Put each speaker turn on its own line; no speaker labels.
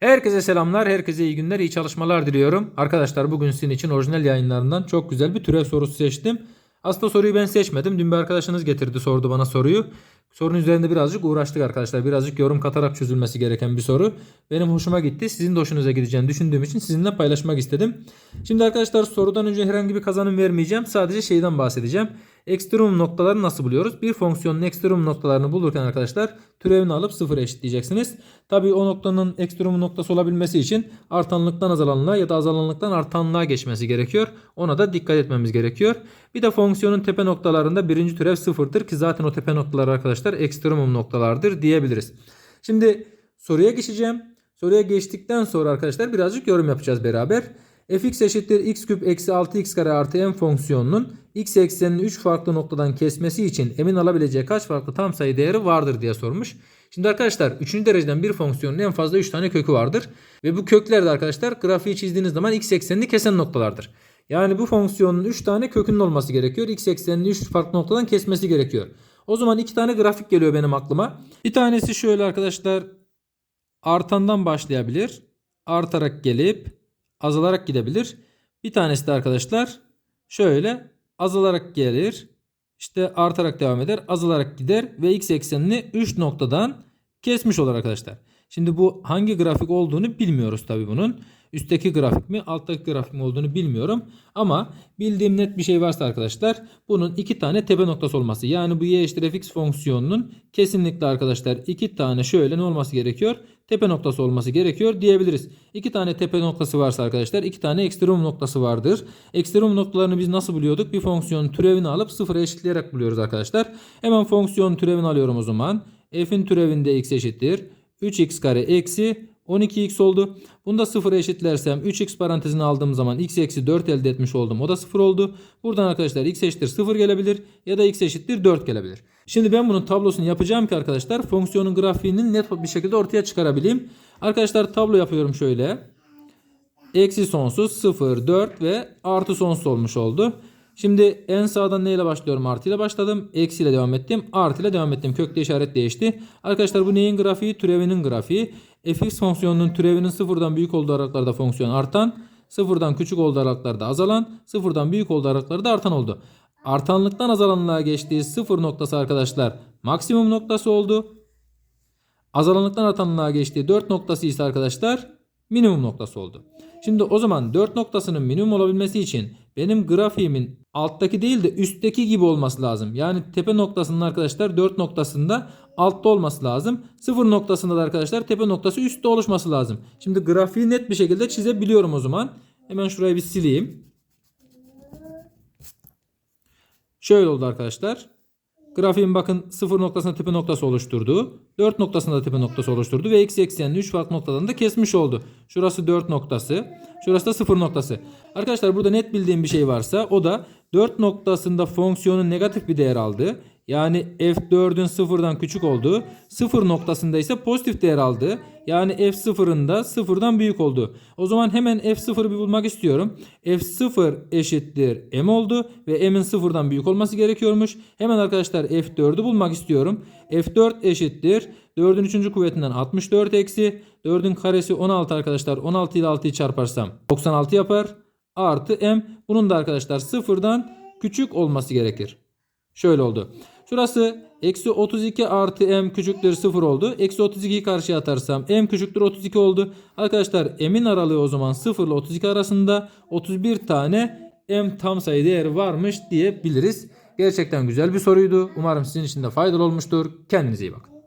Herkese selamlar, herkese iyi günler, iyi çalışmalar diliyorum. Arkadaşlar bugün sizin için orijinal yayınlarından çok güzel bir türev sorusu seçtim. Aslında soruyu ben seçmedim. Dün bir arkadaşınız getirdi, sordu bana soruyu. Sorunun üzerinde birazcık uğraştık arkadaşlar. Birazcık yorum katarak çözülmesi gereken bir soru. Benim hoşuma gitti. Sizin de hoşunuza gideceğini düşündüğüm için sizinle paylaşmak istedim. Şimdi arkadaşlar sorudan önce herhangi bir kazanım vermeyeceğim. Sadece şeyden bahsedeceğim. Ekstremum noktalarını nasıl buluyoruz? Bir fonksiyonun ekstremum noktalarını bulurken arkadaşlar türevini alıp sıfır eşitleyeceksiniz. Tabii o noktanın ekstremum noktası olabilmesi için artanlıktan azalanlığa ya da azalanlıktan artanlığa geçmesi gerekiyor. Ona da dikkat etmemiz gerekiyor. Bir de fonksiyonun tepe noktalarında birinci türev sıfırdır ki zaten o tepe noktaları arkadaşlar ekstremum noktalardır diyebiliriz. Şimdi soruya geçeceğim. Soruya geçtikten sonra arkadaşlar birazcık yorum yapacağız beraber fx eşittir x küp eksi 6x kare artı m fonksiyonunun x eksenini 3 farklı noktadan kesmesi için m'in alabileceği kaç farklı tam sayı değeri vardır diye sormuş. Şimdi arkadaşlar 3. dereceden bir fonksiyonun en fazla 3 tane kökü vardır. Ve bu kökler de arkadaşlar grafiği çizdiğiniz zaman x eksenini kesen noktalardır. Yani bu fonksiyonun 3 tane kökünün olması gerekiyor. x eksenini 3 farklı noktadan kesmesi gerekiyor. O zaman 2 tane grafik geliyor benim aklıma. Bir tanesi şöyle arkadaşlar artandan başlayabilir. Artarak gelip azalarak gidebilir. Bir tanesi de arkadaşlar şöyle azalarak gelir. İşte artarak devam eder. Azalarak gider ve x eksenini 3 noktadan kesmiş olur arkadaşlar. Şimdi bu hangi grafik olduğunu bilmiyoruz tabi bunun. Üstteki grafik mi alttaki grafik mi olduğunu bilmiyorum. Ama bildiğim net bir şey varsa arkadaşlar bunun iki tane tepe noktası olması. Yani bu y eşittir fx fonksiyonunun kesinlikle arkadaşlar iki tane şöyle ne olması gerekiyor? Tepe noktası olması gerekiyor diyebiliriz. İki tane tepe noktası varsa arkadaşlar iki tane ekstremum noktası vardır. Ekstremum noktalarını biz nasıl buluyorduk? Bir fonksiyonun türevini alıp sıfıra eşitleyerek buluyoruz arkadaşlar. Hemen fonksiyonun türevini alıyorum o zaman. f'in türevinde x eşittir. 3x kare eksi 12x oldu. Bunu da 0'a eşitlersem 3x parantezine aldığım zaman x eksi 4 elde etmiş oldum. O da 0 oldu. Buradan arkadaşlar x eşittir 0 gelebilir ya da x eşittir 4 gelebilir. Şimdi ben bunun tablosunu yapacağım ki arkadaşlar fonksiyonun grafiğinin net bir şekilde ortaya çıkarabileyim. Arkadaşlar tablo yapıyorum şöyle. Eksi sonsuz 0, 4 ve artı sonsuz olmuş oldu. Şimdi en sağdan neyle başlıyorum? Artı ile başladım. Eksi ile devam ettim. Artı ile devam ettim. Kökte işaret değişti. Arkadaşlar bu neyin grafiği? Türevinin grafiği. Fx fonksiyonunun türevinin sıfırdan büyük olduğu aralıklarda fonksiyon artan, sıfırdan küçük olduğu aralıklarda azalan, sıfırdan büyük olduğu aralıklarda artan oldu. Artanlıktan azalanlığa geçtiği sıfır noktası arkadaşlar maksimum noktası oldu. Azalanlıktan artanlığa geçtiği 4 noktası ise arkadaşlar minimum noktası oldu. Şimdi o zaman 4 noktasının minimum olabilmesi için benim grafiğimin alttaki değil de üstteki gibi olması lazım. Yani tepe noktasının arkadaşlar 4 noktasında altta olması lazım. 0 noktasında da arkadaşlar tepe noktası üstte oluşması lazım. Şimdi grafiği net bir şekilde çizebiliyorum o zaman. Hemen şurayı bir sileyim. Şöyle oldu arkadaşlar. Grafiğin bakın 0 noktasında tepe noktası oluşturdu. 4 noktasında tepe noktası oluşturdu. Ve x eksenini 3 farklı noktadan da kesmiş oldu. Şurası 4 noktası. Şurası da 0 noktası. Arkadaşlar burada net bildiğim bir şey varsa o da 4 noktasında fonksiyonun negatif bir değer aldı. Yani f4'ün sıfırdan küçük olduğu, sıfır noktasında ise pozitif değer aldı. Yani f0'ın da sıfırdan büyük oldu. O zaman hemen f0'ı bir bulmak istiyorum. f0 eşittir m oldu ve m'in sıfırdan büyük olması gerekiyormuş. Hemen arkadaşlar f4'ü bulmak istiyorum. f4 eşittir 4'ün 3. kuvvetinden 64 eksi 4'ün karesi 16 arkadaşlar. 16 ile 6'yı çarparsam 96 yapar. Artı m. Bunun da arkadaşlar sıfırdan küçük olması gerekir. Şöyle oldu. Şurası eksi 32 artı m küçüktür 0 oldu. Eksi 32'yi karşıya atarsam m küçüktür 32 oldu. Arkadaşlar m'in aralığı o zaman 0 ile 32 arasında 31 tane m tam sayı değeri varmış diyebiliriz. Gerçekten güzel bir soruydu. Umarım sizin için de faydalı olmuştur. Kendinize iyi bakın.